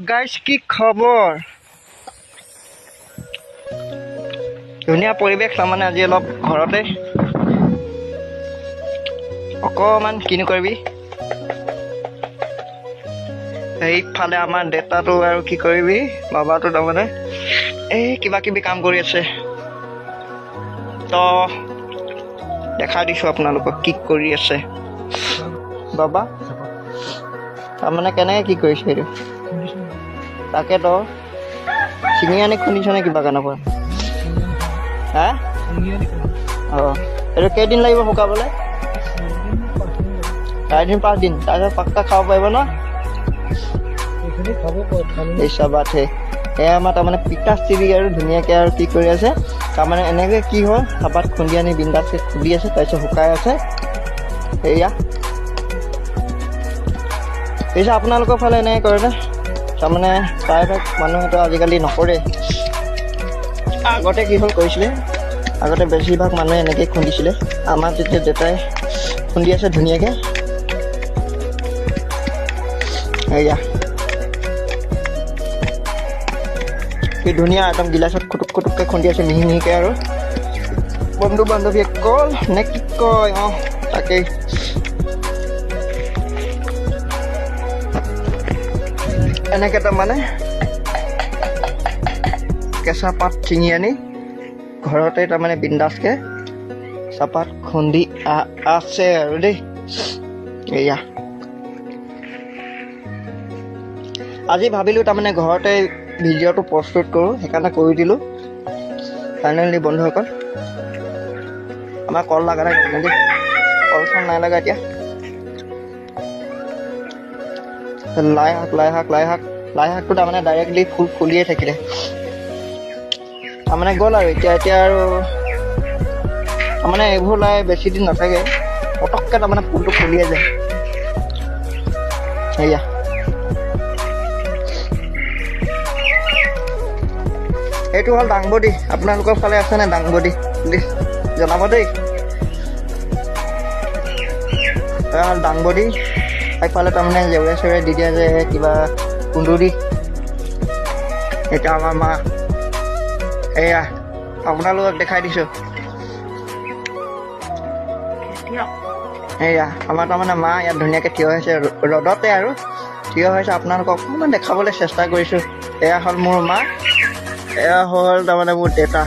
গাইছ কি খবৰ? ধুনীয়া পৰিৱেশ তাৰমানে আজি অলপ ঘৰতে। অকণমান কিনো কৰিবি? সেইফালে আমাৰ দেউতাটো আৰু কি কৰিবি? বাবাটো তাৰমানে এই কিবা কিবি কাম কৰি আছে। তো দেখাই দিছোঁ আপোনালোকক কি কৰি আছে। বাবা তাৰমানে কেনেকৈ কি কৰিছে এইটো? তাকেতো। ছিঙি আনি খুন্দিছনে কিবা কাৰণে পৰা হা? অঁ। এইটো কেইদিন লাগিব শুকাবলৈ? চাৰিদিন পাঁচদিন। তাৰপিছত পাক্কা খাব পাৰিব ন? এই চাবাতহে এয়া আমাৰ তাৰমানে পিতা চিৰি আৰু ধুনীয়াকৈ আৰু কি কৰি আছে। তাৰমানে এনেকৈ কি হ'ল? চাপাত খুন্দি আনি বিন্দাছকৈ খুন্দি আছে তাৰপিছত শুকাই আছে। এয়া। পিছে আপোনালোকৰ ফালে এনেকৈ কৰেনে তাৰমানে প্ৰায়ভাগ মানুহেতো আজিকালি নকৰে আগতে কি হ'ল কৰিছিলে আগতে বেছিভাগ মানুহে এনেকৈ খুন্দিছিলে। আমাৰ যেতিয়া দেউতাই খুন্দি আছে ধুনীয়াকৈ। এয়া কি ধুনীয়া একদম গিলাচত খুটুক খুটুককৈ খুন্দি আছে মিহি মিহিকৈ আৰু। বন্ধু বান্ধৱীয়ে কল নে কি কয় অঁ তাকেই। এনেকৈ তাৰমানে কেঁচা পাত ছিঙি আনি ঘৰতে তাৰমানে বিন্দাছকৈ চাপাত খুন্দি আছে আৰু দেই। এয়া। আজি ভাবিলোঁ তাৰমানে ঘৰতে ভিডিঅ'টো প্ৰস্তুত কৰোঁ সেইকাৰণে কৰি দিলোঁ। ফাইনেলি বন্ধুসকল আমাৰ কল লগা নাই দেই। কল চল নাই লগা এতিয়া। লাই শাক লাই শাক লাই শাক লাই শাকটো তাৰমানে ডাইৰেক্টলি ফুল ফুলিয়ে থাকিলে। তাৰমানে গ'ল আৰু এতিয়া এতিয়া আৰু তাৰমানে এইবোৰ লাই বেছি দিন নাথাকে। পটককৈ তাৰমানে ফুলটো ফুলিয়ে যায়। সেয়া। এইটো হ'ল দাংবডি। আপোনালোকৰ ফালে আছেনে দাংবডি? প্লিজ জনাব দেই। হ'ল দাংবডি। একফালে তাৰমানে জেউৰে চেউৰে দি দিয়া যে কিবা কুন্দুৰি এতিয়া আমাৰ মা এয়া আপোনালোকক দেখাই দিছোঁ। এয়া আমাৰ তাৰমানে মা ইয়াত ধুনীয়াকৈ থিয় হৈছে ৰ'দতে আৰু। থিয় হৈছে আপোনালোকক অকণমান দেখাবলৈ চেষ্টা কৰিছোঁ। এয়া হ'ল মোৰ মা এয়া হ'ল তাৰমানে মোৰ দেউতা।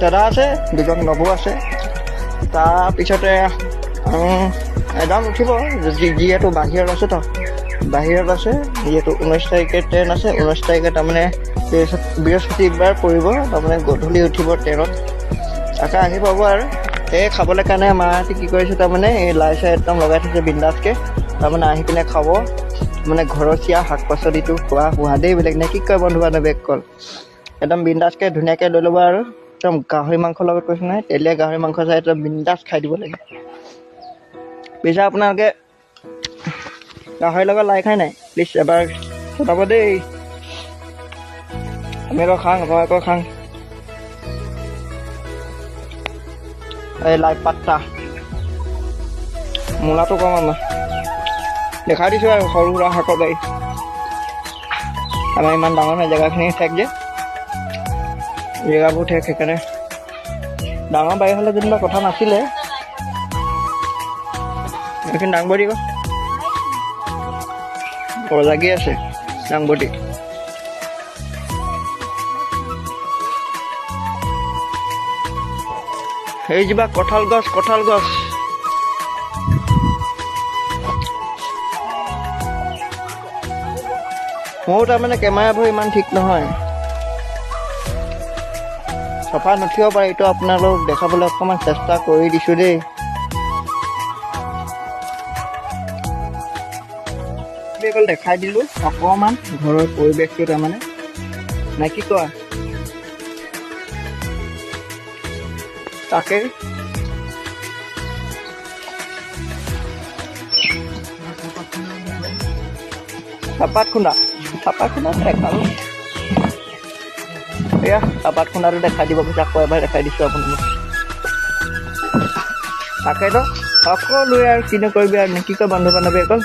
দাদা আছে দুজন নবৌ আছে। তাৰপিছতে এজন উঠিব যিহেতু বাহিৰত আছে বাহিৰত আছে যিহেতু ঊনৈছ তাৰিখে ট্ৰেইন আছে ঊনৈছ তাৰিখে তাৰমানে বৃহস্পতি- বৃহস্পতিবাৰ পৰিব তাৰমানে গধূলি উঠিব ট্ৰেইনত তাকে আহি পাব আৰু। এই খাবলৈ কাৰণে মাহঁতে কি কৰিছে তাৰমানে এই লাই চাই একদম লগাই থৈছে বিন্দাছকৈ। তাৰমানে আহি পিনে খাব। মানে ঘৰচীয়া শাক পাচলিটো খোৱা সোৱাদেই বেলেগ নে কি কয় বন্ধু বান্ধৱ এক কল একদম বিন্দাছকৈ ধুনীয়াকৈ লৈ ল'ব আৰু। একদম গাহৰি মাংসৰ লগত কৈছোঁ নহয় তেলীয়া গাহৰি মাংস চাই একদম বিন্দাছ খাই দিব লাগে। পিছে আপোনালোকে গাহৰিৰ লগত লাই খাই নাই? প্লিজ এবাৰ জনাব দেই। আমি আকৌ খাওঁ আকৌ আকৌ খাওঁ এই লাই পাত্তা মূলাটো কম আমাৰ দেখাই দিছোঁ আৰু সৰু সুৰা শাকৰ বাৰী আমাৰ ইমান ডাঙৰ নহয় জেগাখিনি ঠেক যে। জেগাবোৰ ঠেক সেইকাৰণে। ডাঙৰ বাৰী হ'লে যেনিবা কথা নাছিলে। এইখিনি দাংবডি ক। লাগি আছে দাংবডি সেই যিবা কঁঠাল গছ কঁঠাল গছ। ময়ো তাৰমানে কেমেৰাবোৰ ইমান ঠিক নহয়। চফা নুঠিব পাৰে, এইটো আপোনালোক দেখাবলৈ অকণমান চেষ্টা কৰি দিছোঁ দেই। অকল দেখাই দিলোঁ অকণমান ঘৰৰ পৰিৱেশটো তাৰমানে। নে কি কোৱা? তাকে। চাপাত খুন্দা চাপাত খুন্দা দেখালোঁ। এয়া চাপাত খুন্দাটো দেখাই দিব পিছে আকৌ এবাৰ দেখাই দিছোঁ আপোনালোক তাকেতো সকলোৱে আৰু কিনো কৰিবি আৰু নে কি কয় বন্ধু বান্ধৱী অকল?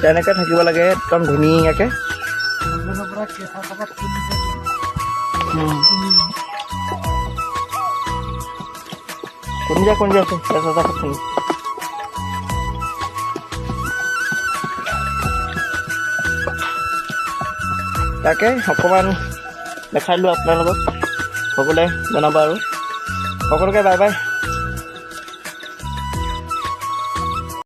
তেনেকৈ থাকিব লাগে একদম ধুনীয়াকৈ। মানুহজনৰ পৰা কেঁচা চাহপাত কিনিছে কোন যা কোন যা আছে? কেঁচা খুন্দি তাকে অকণমান দেখাই দিলোঁ আপোনালোকক। সকলোৱে জনাব আৰু। সকলোকে বাই বাই